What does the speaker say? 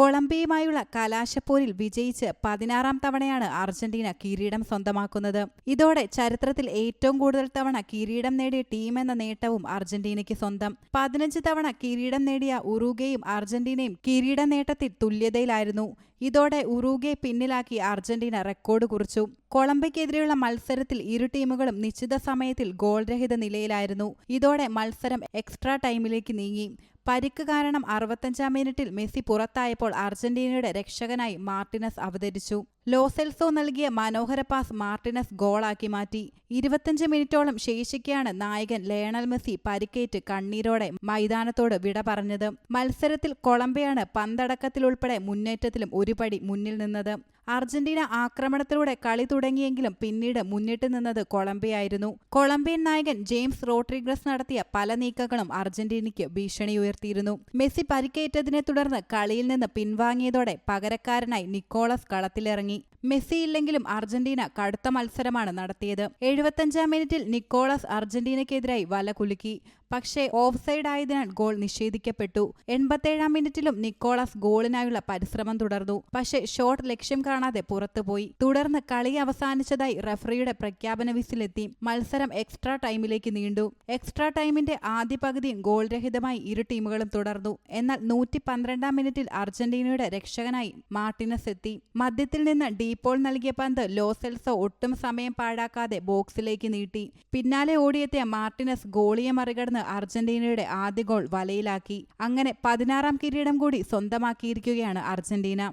കൊളംബിയയുമായുള്ള കലാശപ്പോരിൽ വിജയിച്ച് പതിനാറാം തവണയാണ് അർജന്റീന കിരീടം സ്വന്തമാക്കുന്നത്. ഇതോടെ ചരിത്രത്തിൽ ഏറ്റവും കൂടുതൽ തവണ കിരീടം നേടിയ ടീം എന്ന നേട്ടവും അർജന്റീനയ്ക്ക് സ്വന്തം. പതിനഞ്ച് തവണ കിരീടം നേടിയ ഉറുഗയും അർജന്റീനയും കിരീട നേട്ടത്തിൽ തുല്യതയിലായിരുന്നു. ഇതോടെ ഉറുഗെ പിന്നിലാക്കി അർജന്റീന റെക്കോർഡ് കുറിച്ചു. കൊളംബിയക്കെതിരെയുള്ള മത്സരത്തിൽ ഇരു ടീമുകളും നിശ്ചിത സമയത്തിൽ ഗോൾരഹിത നിലയിലായിരുന്നു. ഇതോടെ മത്സരം എക്സ്ട്രാ ടൈമിലേക്ക് നീങ്ങി. പരിക്ക് കാരണം അറുപത്തഞ്ചാം മിനിറ്റിൽ മെസ്സി പുറത്തായപ്പോൾ അർജന്റീനയുടെ രക്ഷകനായി മാർട്ടിനസ് അവതരിച്ചു. ലോസെൽസോ നൽകിയ മനോഹര പാസ് മാർട്ടിനസ് ഗോളാക്കി മാറ്റി. ഇരുപത്തഞ്ച് മിനിറ്റോളം ശേഷിക്കെയാണ് നായകൻ ലയണൽ മെസ്സി പരിക്കേറ്റ് കണ്ണീരോടെ മൈതാനത്തോട് വിട പറഞ്ഞത്. മത്സരത്തിൽ കൊളംബിയാണ് പന്തടക്കത്തിലുൾപ്പെടെ മുന്നേറ്റത്തിലും ഒരു പടി മുന്നിൽ നിന്നത്. അർജന്റീന ആക്രമണത്തിലൂടെ കളി തുടങ്ങിയെങ്കിലും പിന്നീട് മുന്നിട്ട് നിന്നത് കൊളംബിയായിരുന്നു. കൊളംബിയൻ നായകൻ ജെയിംസ് റോഡ്രിഗസ് നടത്തിയ പല നീക്കങ്ങളും അർജന്റീനയ്ക്ക് ഭീഷണി ഉയർത്തിയിരുന്നു. മെസ്സി പരിക്കേറ്റതിനെ തുടർന്ന് കളിയിൽ നിന്ന് പിൻവാങ്ങിയതോടെ പകരക്കാരനായി നിക്കോളസ് കളത്തിലിറങ്ങി. മെസ്സി ഇല്ലെങ്കിലും അർജന്റീന കടുത്ത മത്സരമാണ് നടത്തിയത്. എഴുപത്തഞ്ചാം മിനിറ്റിൽ നിക്കോളസ് അർജന്റീനയ്ക്കെതിരായി വല കുലുക്കി. പക്ഷേ ഓഫ് സൈഡ് ആയതിനാൽ ഗോൾ നിഷേധിക്കപ്പെട്ടു. എൺപത്തേഴാം മിനിറ്റിലും നിക്കോളസ് ഗോളിനായുള്ള പരിശ്രമം തുടർന്നു. പക്ഷേ ഷോട്ട് ലക്ഷ്യം കാണാതെ പുറത്തുപോയി. തുടർന്ന് കളി അവസാനിച്ചതായി റഫറിയുടെ പ്രഖ്യാപന വിസിലെത്തി. മത്സരം എക്സ്ട്രാ ടൈമിലേക്ക് നീണ്ടു. എക്സ്ട്രാ ടൈമിന്റെ ആദ്യ പകുതിയും ഗോൾരഹിതമായി ഇരു ടീമുകളും തുടർന്നു. എന്നാൽ നൂറ്റി പന്ത്രണ്ടാം മിനിറ്റിൽ അർജന്റീനയുടെ രക്ഷകനായി മാർട്ടിനസ് എത്തി. മധ്യത്തിൽ നിന്ന് ഡീപോൾ നൽകിയ പന്ത് ലോസെൽസോ ഒട്ടും സമയം പാഴാക്കാതെ ബോക്സിലേക്ക് നീട്ടി. പിന്നാലെ ഓടിയെത്തിയ മാർട്ടിനസ് ഗോളിയെ മറികടന്ന് അർജന്റീനയുടെ ആദ്യ ഗോൾ വലയിലാക്കി. അങ്ങനെ പതിനാറാം കിരീടം കൂടി സ്വന്തമാക്കിയിരിക്കുകയാണ് അർജന്റീന.